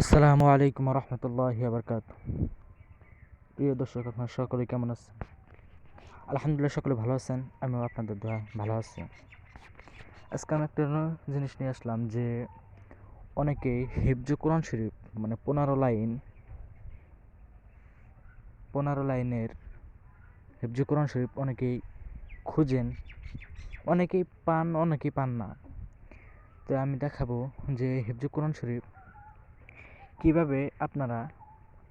আসসালামু আলাইকুম রহমতুল্লাহ বরকাত প্রিয় দর্শক, আপনার সকলে কেমন আছেন? আলহামদুলিল্লাহ, সকলে ভালো আছেন। আমিও আপনাদের দোয়া ভালো আছি। আজকে আমি একটা জিনিস নিয়ে আসলাম যে অনেকেই হিফজু কোরআন শরীফ মানে পনেরো লাইন, পনেরো লাইনের হিফজু কোরআন শরীফ অনেকেই খুঁজেন, অনেকেই পান অনেকেই পান না। তো আমি দেখাবো যে হিফজু কোরআন শরীফ কীভাবে আপনারা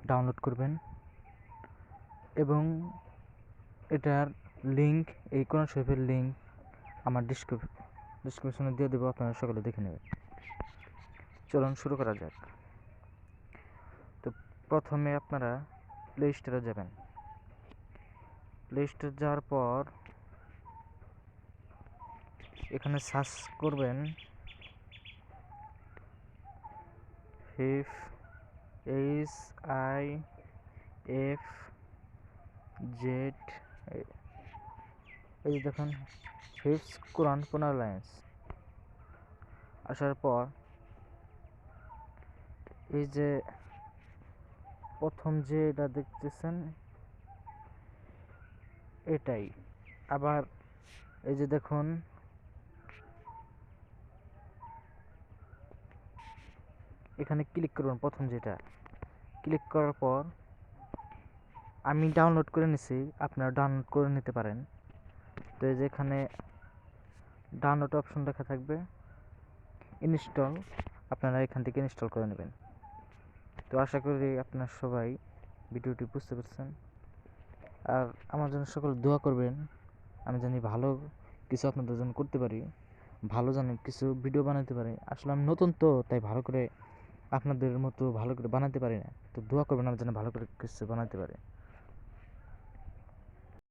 ডাউনলোড করবেন এবং এটার লিংক এই কোরআন শরীফের লিংক আমার ডিসক্রিপশনে দিয়ে দেবো, আপনারা সকলে দেখে নেবেন। চলুন শুরু করা যাক। তো প্রথমে আপনারা প্লে স্টোরে যাবেন। প্লে স্টোর যাওয়ার পর এখানে সার্চ করবেন হিফ এইচ আই এফ জেড এই যে দেখুন হিফস কোরআন পনেরো লাইন্স। আসার পর এই যে প্রথম যে এটা দেখতেছেন, এটাই। আবার এই যে দেখুন এখানে ক্লিক করুন প্রথম যেটা। ক্লিক করার পর আমি ডাউনলোড করে নিছি, আপনারা ডাউনলোড করে নিতে পারেন। তো এই যে এখানে ডাউনলোড অপশন দেখা থাকবে ইনস্টল আপনারা এখান থেকে ইনস্টল করে নেবেন। তো আশা করি আপনার সবাই ভিডিওটি বুঝতে পারছেন। আর আমার জন্য সকল দোয়া করবেন, আমি জানি ভালো কিছু আপনাদের জন্য করতে পারি, ভালো জানি কিছু ভিডিও বানাতে পারি। আসলে আমি নতুন তো, তাই ভালো করে আপনাদের মতো ভালো করে বানাতে পারি না। তো দোয়া করবেন আমার যেন ভালো করে কিছু বানাতে পারি।